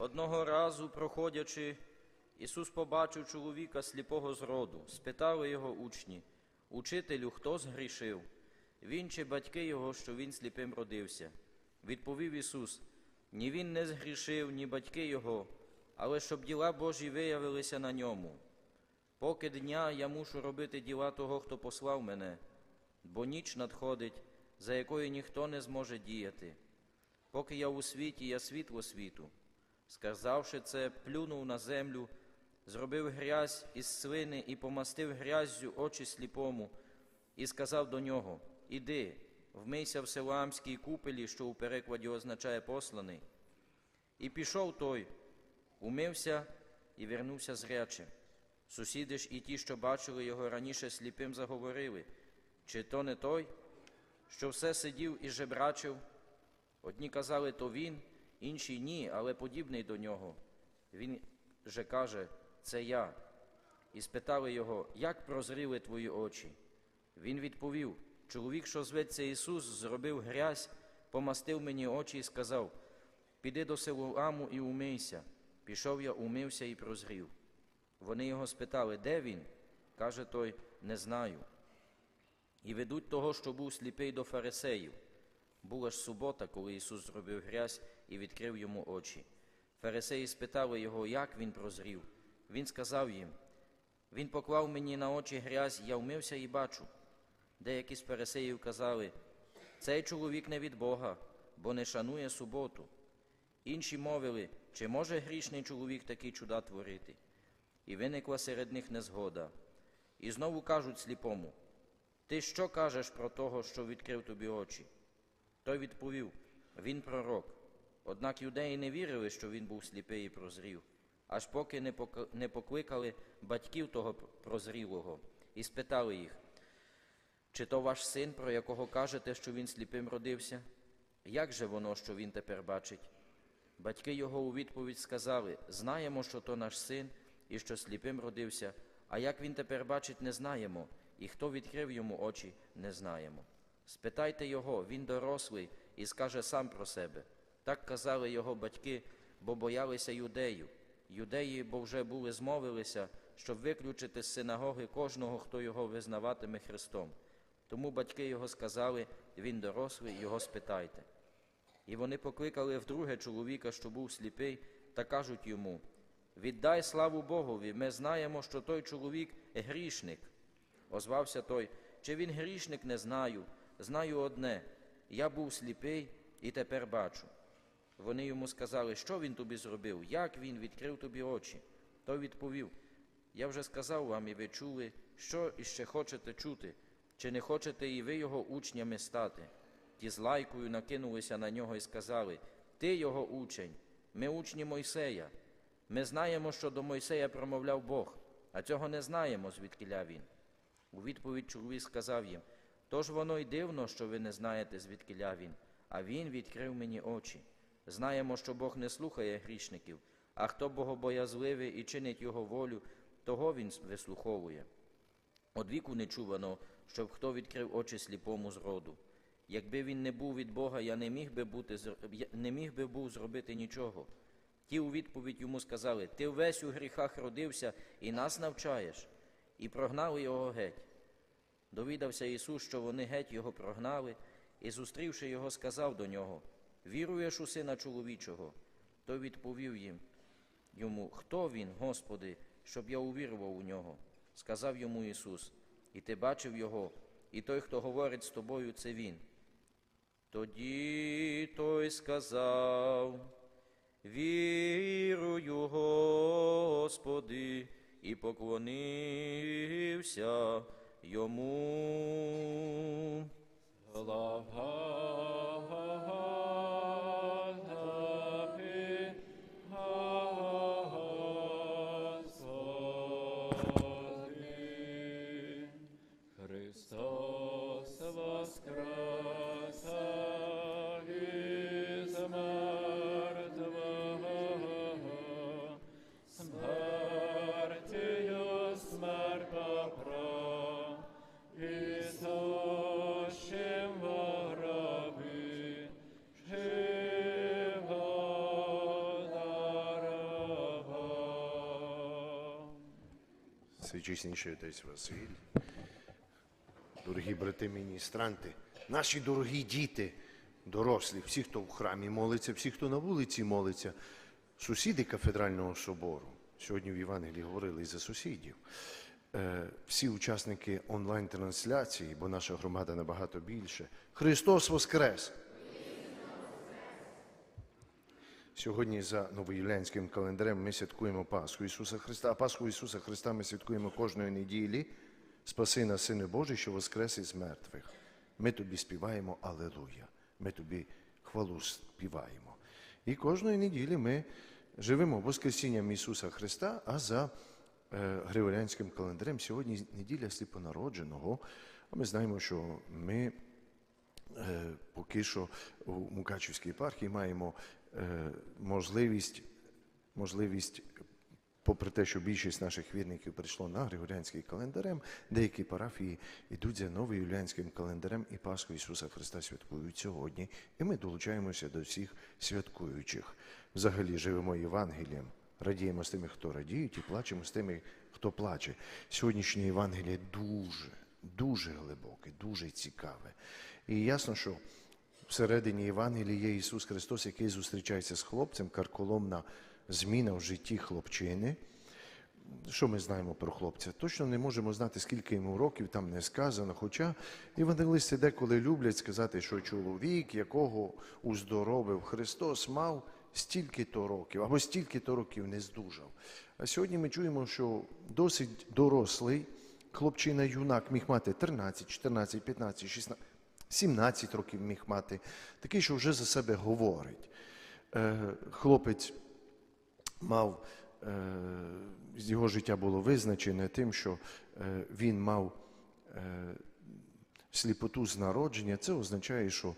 Одного разу, проходячи, Ісус побачив чоловіка сліпого з роду, спитали його учні, Учителю, хто згрішив? Він чи батьки його, що він сліпим родився? Відповів Ісус, ні він не згрішив, ні батьки його, але щоб діла Божі виявилися на ньому. Поки дня я мушу робити діла того, хто послав мене, бо ніч надходить, за якою ніхто не зможе діяти. Поки я у світі, я світло світу. Сказавши це, плюнув на землю, зробив грязь із свини і помастив гряззю очі сліпому, і сказав до нього: Іди, вмийся в Силаамській купелі, що у перекладі означає посланий. І пішов той, умився і вернувся зрячим. Сусіди ж і ті, що бачили його раніше сліпим, заговорили, чи то не той, що все сидів і жебрачив. Одні казали, то він, інші ні, але подібний до нього. Він же каже, це я. І спитали його, як прозріли твої очі? Він відповів, чоловік, що зветься Ісус, зробив грязь, помастив мені очі і сказав, піди до Силуаму і умийся. Пішов я, умився і прозрів. Вони його спитали, де він? Каже той, не знаю. І ведуть того, що був сліпий до фарисеїв. Була ж субота, коли Ісус зробив грязь і відкрив йому очі. Фарисеї спитали його, як він прозрів. Він сказав їм: Він поклав мені на очі грязь, я вмився і бачу. Деякі з фарисеїв казали, цей чоловік не від Бога, бо не шанує суботу. Інші мовили, чи може грішний чоловік такий чуда творити? І виникла серед них незгода. І знову кажуть сліпому: Ти що кажеш про того, що відкрив тобі очі? Той відповів: Він пророк. Однак юдеї не вірили, що він був сліпий і прозрів, аж поки не покликали батьків того прозрілого і спитали їх, чи то ваш син, про якого кажете, що він сліпим родився? Як же воно, що він тепер бачить? Батьки його у відповідь сказали: Знаємо, що то наш син і що сліпим родився, а як він тепер бачить, не знаємо, і хто відкрив йому очі, не знаємо. Спитайте його, він дорослий і скаже сам про себе. Так казали його батьки, бо боялися юдею. Юдеї, бо вже були змовилися, щоб виключити з синагоги кожного, хто його визнаватиме Христом. Тому батьки його сказали, він дорослий, його спитайте. І вони покликали вдруге чоловіка, що був сліпий, та кажуть йому: Віддай славу Богові, ми знаємо, що той чоловік грішник. Озвався той, чи він грішник, не знаю. Знаю одне: я був сліпий і тепер бачу. Вони йому сказали, що він тобі зробив, як він відкрив тобі очі. Той відповів: Я вже сказав вам, і ви чули, що іще хочете чути, чи не хочете і ви його учнями стати. Ті з лайкою накинулися на нього і сказали: Ти його учень, ми учні Мойсея. Ми знаємо, що до Мойсея промовляв Бог, а цього не знаємо, звідкиля він. У відповідь чоловік сказав їм: Тож воно й дивно, що ви не знаєте, звідкиля він, а він відкрив мені очі. Знаємо, що Бог не слухає грішників, а хто богобоязливий і чинить його волю, того він вислуховує. Од віку не чувано, щоб хто відкрив очі сліпому з роду. Якби він не був від Бога, я не міг би бути не міг би був зробити нічого. Ті у відповідь йому сказали: Ти весь у гріхах родився і нас навчаєш, і прогнали його геть. Довідався Ісус, що вони геть його прогнали, і, зустрівши його, сказав до нього: Віруєш у сина чоловічого? Той відповів їм йому, Хто він, Господи, щоб я увірував у нього? Сказав йому Ісус, і ти бачив його, і той, хто говорить з тобою, це він. Тоді той сказав, вірую, Господи, і поклонився йому. Слава Всечесніший отець Василь, дорогі брати міністранти, наші дорогі діти, дорослі, всі, хто в храмі молиться, всі, хто на вулиці молиться, сусіди кафедрального собору. Сьогодні в Євангелії говорили за сусідів. Е, Всі учасники онлайн-трансляції, бо наша громада набагато більше. Христос Воскрес! Сьогодні за новоюлянським календарем ми святкуємо Пасху Ісуса Христа. А Пасху Ісуса Христа ми святкуємо кожної неділі. Спаси нас, Сину Божий, що воскрес із мертвих. Ми тобі співаємо Алелуя. Ми тобі хвалу співаємо. І кожної неділі ми живемо Воскресінням Ісуса Христа, а за е, Григоріанським календарем сьогодні неділя сліпонародженого. А ми знаємо, що ми Е, поки що у Мукачівській єпархії маємо можливість, можливість, попри те, що більшість наших вірників прийшло на Григоріанський календарем, деякі парафії йдуть за новоюліанським календарем і Пасху Ісуса Христа святкують сьогодні. І ми долучаємося до всіх святкуючих. Взагалі живемо Євангелієм, радіємо з тими, хто радіють, і плачемо з тими, хто плаче. Сьогоднішнє Євангеліє дуже, дуже глибоке, дуже цікаве. І ясно, що всередині Євангелії є Ісус Христос, який зустрічається з хлопцем, карколомна зміна в житті хлопчини. Що ми знаємо про хлопця? Точно не можемо знати, скільки йому років, там не сказано. Хоча євангелисти деколи люблять сказати, що чоловік, якого уздоровив Христос, мав стільки-то років, або стільки-то років не здужав. А сьогодні ми чуємо, що досить дорослий хлопчина юнак міг мати 13, 14, 15, 16, 17 років міг мати, такий, що вже за себе говорить. Е, хлопець мав, е, його життя було визначене тим, що е, він мав сліпоту з народження. Це означає, що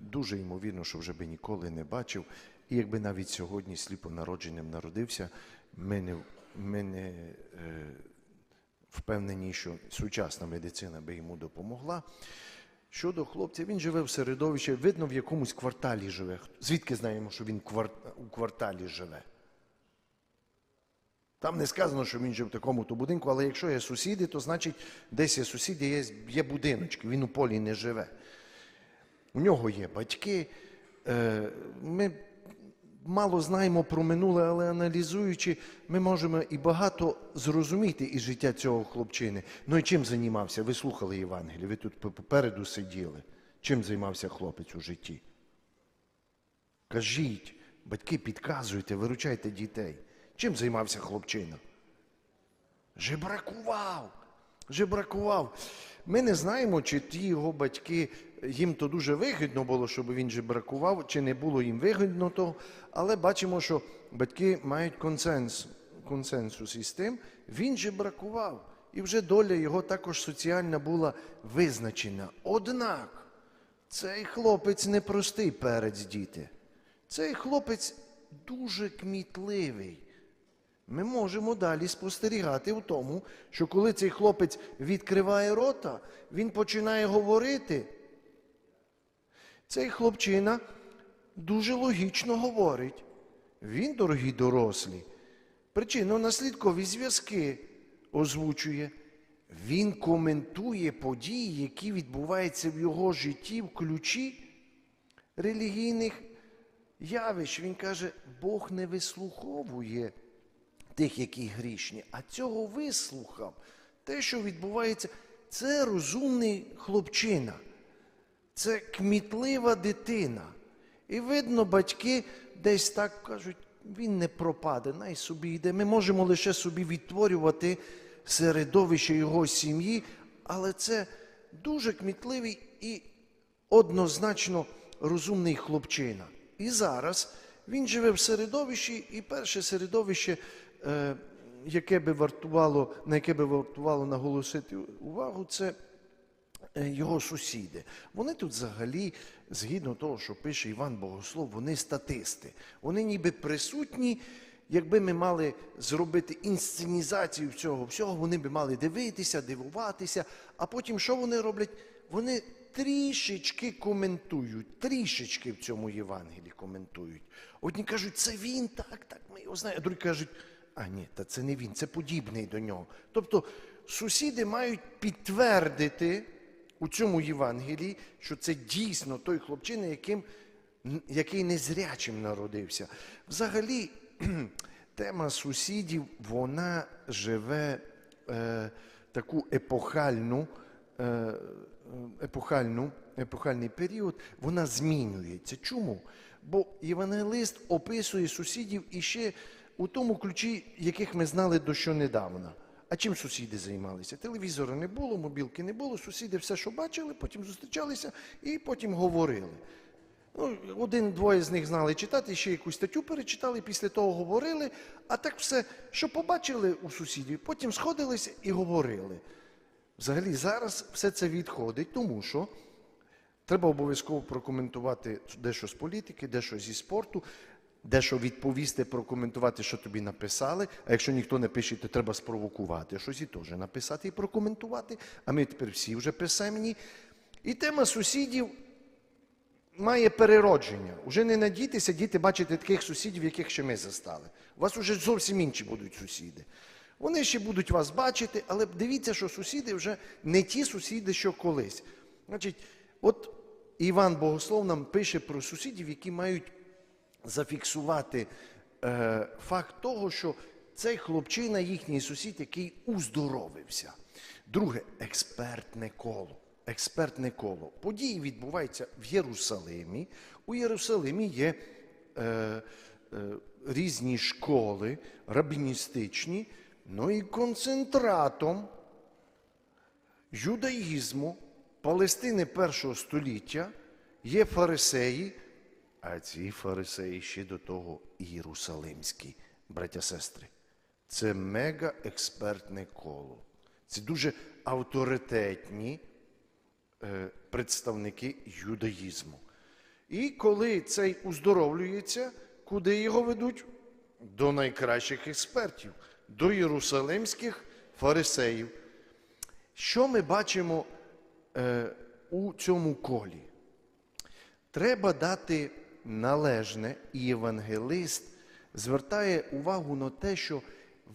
дуже ймовірно, що вже би ніколи не бачив. І якби навіть сьогодні сліпонародженим народився, ми не, ми не впевнені, що сучасна медицина би йому допомогла. Щодо хлопця, він живе в середовищі, видно, в якомусь кварталі живе. Звідки знаємо, що він у кварталі живе? Там не сказано, що він жив в такому-то будинку, але якщо є сусіди, то значить десь є сусіди, є, є будиночки, він у полі не живе. У нього є батьки. Е, Ми мало знаємо про минуле, але аналізуючи, ми можемо і багато зрозуміти із життя цього хлопчини. Ну і чим займався? Ви слухали Євангеліє, ви тут попереду сиділи. Чим займався хлопець у житті? Кажіть, батьки, підказуйте, виручайте дітей. Чим займався хлопчина? Жебракував. Жебракував. Ми не знаємо, чи ті його батьки, їм то дуже вигідно було, щоб він жебракував, чи не було їм вигідно того, але бачимо, що батьки мають консенс, консенсус із тим, він жебракував. І вже доля його також соціальна була визначена. Однак цей хлопець непростий перець діти. Цей хлопець дуже кмітливий. Ми можемо далі спостерігати в тому, що коли цей хлопець відкриває рота, він починає говорити. Цей хлопчина дуже логічно говорить. Він, дорогі дорослі, причинно-наслідкові зв'язки озвучує. Він коментує події, які відбуваються в його житті в ключі релігійних явищ. Він каже, Бог не вислуховує тих, які грішні, а цього вислухав. Те, що відбувається, це розумний хлопчина, це кмітлива дитина. І видно, батьки десь так кажуть, він не пропаде, най собі йде. Ми можемо лише собі відтворювати середовище його сім'ї, але це дуже кмітливий і однозначно розумний хлопчина. І зараз він живе в середовищі, і перше середовище, е, яке би вартувало, на яке би вартувало наголосити увагу, це його сусіди. Вони тут взагалі, згідно того, що пише Іван Богослов, вони статисти. Вони ніби присутні. Якби ми мали зробити інсценізацію цього всього, вони би мали дивитися, дивуватися, а потім що вони роблять? Вони трішечки коментують, трішечки в цьому Євангелії коментують. Одні кажуть, це він, так, так, ми його знаємо. А другі кажуть, а ні, та це не він, це подібний до нього. Тобто сусіди мають підтвердити у цьому Євангелії, що це дійсно той хлопчина, яким, який незрячим народився. Взагалі, тема сусідів, вона живе е, таку епохальну, е, епохальну, епохальний період, вона змінюється. Чому? Бо євангелист описує сусідів іще у тому ключі, яких ми знали до щонедавна. А чим сусіди займалися? Телевізора не було, мобілки не було, сусіди все, що бачили, потім зустрічалися і потім говорили. Ну, один-двоє з них знали читати, ще якусь статтю перечитали, після того говорили. А так все, що побачили у сусідів, потім сходилися і говорили. Взагалі зараз все це відходить, тому що треба обов'язково прокоментувати дещо з політики, дещо зі спорту, дещо відповісти, прокоментувати, що тобі написали. А якщо ніхто не пише, то треба спровокувати, щось і теж написати і прокоментувати. А ми тепер всі вже писемні. І тема сусідів має переродження. Уже не надійтеся, діти, бачити таких сусідів, яких ще ми застали. У вас вже зовсім інші будуть сусіди. Вони ще будуть вас бачити, але дивіться, що сусіди вже не ті сусіди, що колись. Значить, от Іван Богослов нам пише про сусідів, які мають зафіксувати е, факт того, що цей хлопчина, їхній сусід, який уздоровився. Друге, експертне коло. Експертне коло. Події відбуваються в Єрусалимі. У Єрусалимі є е, е, різні школи, рабіністичні, ну і концентратом юдаїзму Палестини першого століття є фарисеї, а ці фарисеї ще до того єрусалимські, браття сестри. Це мега-експертне коло. Це дуже авторитетні е, представники юдаїзму. І коли цей уздоровлюється, куди його ведуть? До найкращих експертів, до єрусалимських фарисеїв. Що ми бачимо е, у цьому колі? Треба дати належне, і євангелист звертає увагу на те, що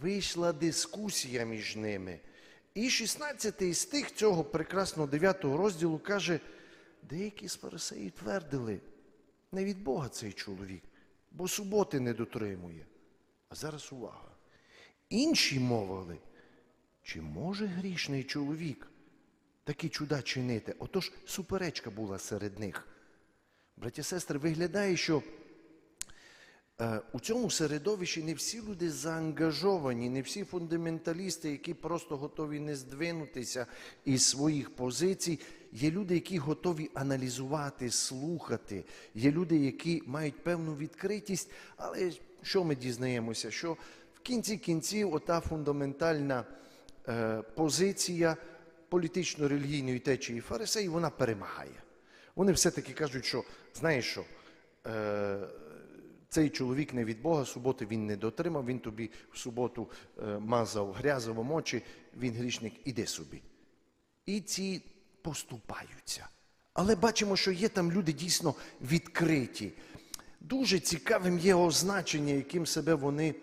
вийшла дискусія між ними. І 16 стих цього прекрасного 9 розділу каже, деякі з фарисеїв твердили, не від Бога цей чоловік, бо суботи не дотримує. А зараз увага. Інші мовили, чи може грішний чоловік такі чуда чинити? Отож, суперечка була серед них. Браті сестри, виглядає, що е, у цьому середовищі не всі люди заангажовані, не всі фундаменталісти, які просто готові не здвинутися із своїх позицій. Є люди, які готові аналізувати, слухати. Є люди, які мають певну відкритість, але що ми дізнаємося? Що в кінці кінців ота фундаментальна е, позиція політично-релігійної течії фарисеїв, вона перемагає. Вони все-таки кажуть, що знаєш що, е, цей чоловік не від Бога, суботи він не дотримав, він тобі в суботу е, мазав грязовом очі, він грішник, іди собі. І ці поступаються. Але бачимо, що є там люди дійсно відкриті. Дуже цікавим є означення, яким себе вони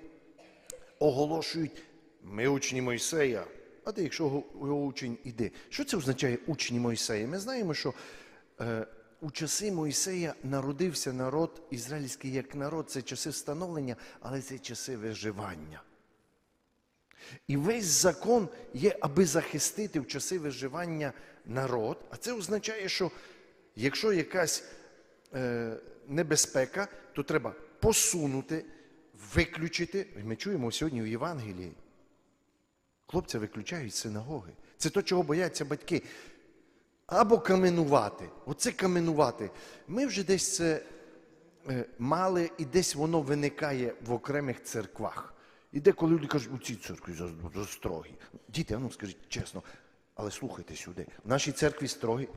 оголошують. Ми учні Мойсея. А де, якщо його учень іде? Що це означає учні Мойсея? Ми знаємо, що у часи Мойсея народився народ ізраїльський як народ, це часи встановлення, але це часи виживання. І весь закон є, аби захистити в часи виживання народ. А це означає, що якщо якась е, небезпека, то треба посунути, виключити. І Ми чуємо сьогодні в Євангелії. Хлопця виключають синагоги. Це то, чого бояться батьки. Або каменувати. Оце каменувати. Ми вже десь це е, мали, і десь воно виникає в окремих церквах. І деколи люди кажуть, у цій церкві строгі. Діти, а ну скажіть чесно, але слухайте сюди. В нашій церкві строгі.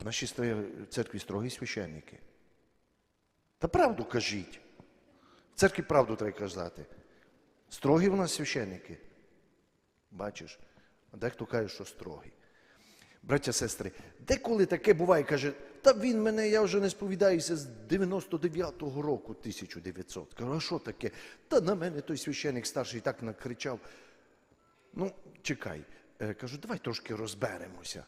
В нашій церкві строгі священники. Та правду кажіть. В церкві правду треба казати. Строгі в нас священники. Бачиш, дехто каже, що строгі. Браття, сестри, деколи таке буває, каже, та він мене, я вже не сповідаюся з 99-го року, 1900. Кажу, а що таке? Та на мене той священик старший так накричав. Ну, чекай, Е, кажу, давай трошки розберемося.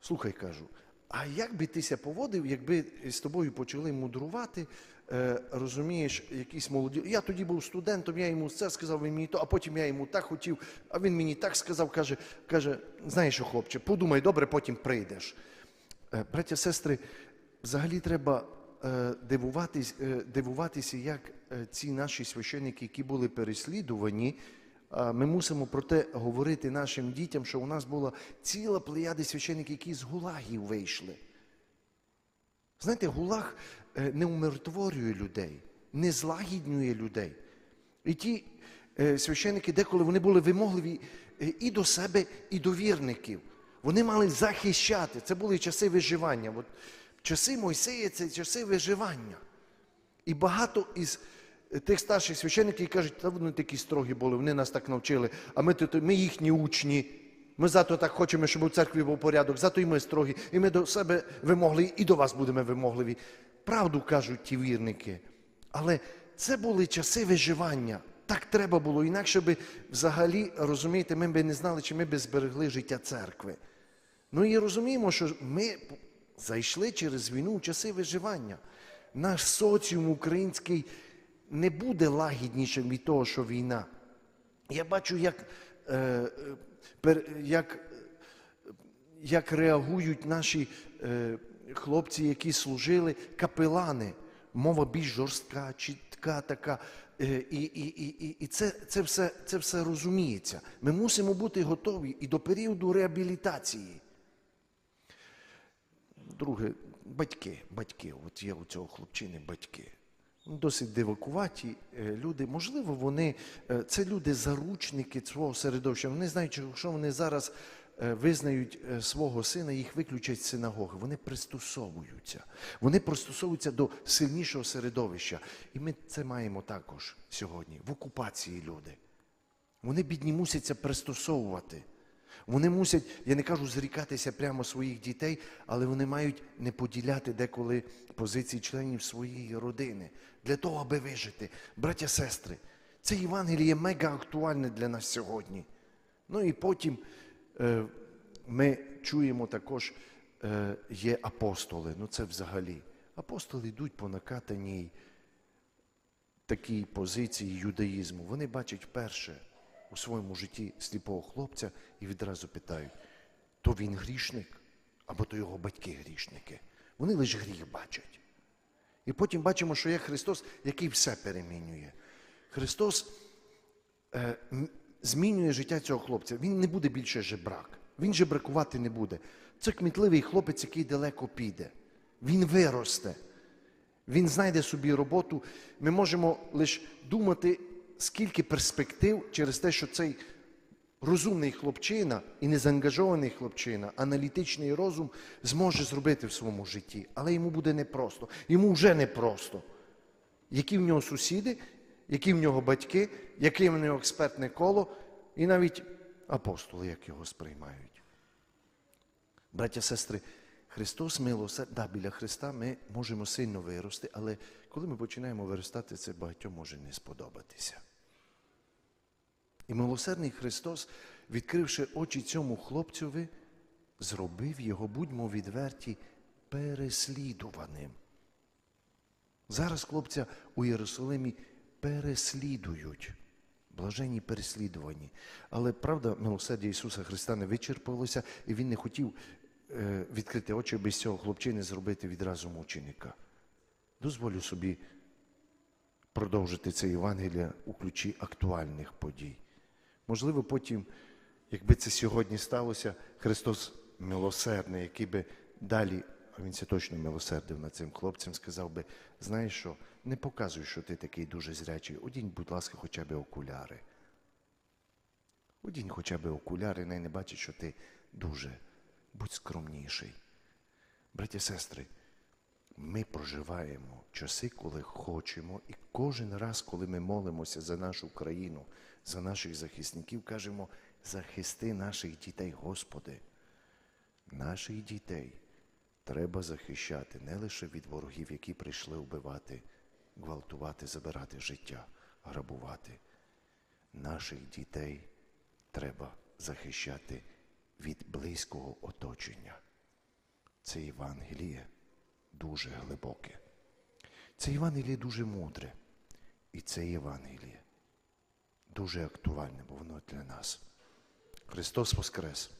Слухай, кажу, а як би тися поводив, якби з тобою почали мудрувати, е, розумієш, якісь молоді. Я тоді був студентом, я йому це сказав, він мені то, а потім я йому так хотів, а він мені так сказав, каже, каже, знаєш що, хлопче, подумай добре, потім прийдеш. Е, Браття, сестри, взагалі треба е, дивуватись, дивуватися, як ці наші священники, які були переслідувані, ми мусимо про те говорити нашим дітям, що у нас була ціла плеяда священиків, які з гулагів вийшли. Знаєте, гулаг е, не умиротворює людей, не злагіднює людей. І ті е, священики деколи вони були вимогливі е, і до себе, і до вірників. Вони мали захищати. Це були часи виживання. От часи Мойсея це часи виживання. І багато із тих старших священиків кажуть, та вони такі строгі були, вони нас так навчили, а ми, ми їхні учні. Ми зато так хочемо, щоб у церкві був порядок, зато і ми строгі, і ми до себе вимогливі, і до вас будемо вимогливі. Правду кажуть ті вірники. Але це були часи виживання. Так треба було. Інакше би взагалі, розумієте, ми б не знали, чи ми б зберегли життя церкви. Ну і розуміємо, що ми зайшли через війну у часи виживання. Наш соціум український не буде лагіднішим від того, що війна. Я бачу, як, е, як, як реагують наші е, хлопці, які служили, капелани. Мова більш жорстка, чітка така. Е, і, і, і, і це, це, все, це все розуміється. Ми мусимо бути готові і до періоду реабілітації. Друге, батьки, батьки, от є у цього хлопчини батьки. Ну, Досить дивакуваті е, люди. Можливо, вони е, це люди заручники свого середовища. Вони знають, що якщо вони зараз е, визнають свого сина, їх виключать з синагоги. Вони пристосовуються. Вони пристосовуються до сильнішого середовища. І ми це маємо також сьогодні. В окупації люди. Вони бідні мусяться пристосовувати. Вони мусять, я не кажу зрікатися прямо своїх дітей, але вони мають не поділяти деколи позиції членів своєї родини для того, аби вижити. Браття, сестри, це Євангеліє мега актуальне для нас сьогодні. Ну і потім е, ми чуємо також, е, є апостоли. Ну це взагалі. Апостоли йдуть по накатаній такій позиції юдаїзму. Вони бачать вперше у своєму житті сліпого хлопця і відразу питають, то він грішник, або то його батьки грішники. Вони лише гріх бачать. І потім бачимо, що є Христос, який все перемінює. Христос е, змінює життя цього хлопця. Він не буде більше жебрак. Він жебракувати не буде. Це кмітливий хлопець, який далеко піде. Він виросте. Він знайде собі роботу. Ми можемо лише думати, скільки перспектив через те, що цей розумний хлопчина і незаангажований хлопчина, аналітичний розум зможе зробити в своєму житті. Але йому буде непросто. Йому вже непросто. Які в нього сусіди, які в нього батьки, яке в нього експертне коло, і навіть апостоли, як його сприймають. Браття, сестри, Христос милосерд, біля Христа ми можемо сильно вирости, але коли ми починаємо виростати, це багатьом може не сподобатися. І милосердний Христос, відкривши очі цьому хлопцеві, зробив його, будьмо відверті, переслідуваним. Зараз хлопця у Єрусалимі переслідують. Блаженні переслідувані. Але правда, милосердя Ісуса Христа не вичерпалося, і Він не хотів е, відкрити очі без цього хлопчини зробити відразу мученика. Дозволю собі продовжити це Євангелія у ключі актуальних подій. Можливо, потім, якби це сьогодні сталося, Христос милосердний, який би далі, а він це точно милосердив над цим хлопцем, сказав би, знаєш що, не показуй, що ти такий дуже зрячий, одінь, будь ласка, хоча б окуляри. Одінь хоча б окуляри, най не бачить, що ти дуже. Будь скромніший. Браті сестри, ми проживаємо часи, коли хочемо, і кожен раз, коли ми молимося за нашу країну, за наших захисників, кажемо, захисти наших дітей, Господи, наших дітей. треба захищати не лише від ворогів, які прийшли вбивати, гвалтувати, забирати життя, грабувати. Наших дітей треба захищати від близького оточення. Це Євангеліє дуже глибоке. Це Євангеліє дуже мудре. І це Євангеліє дуже актуальне, бо воно для нас. Христос Воскрес!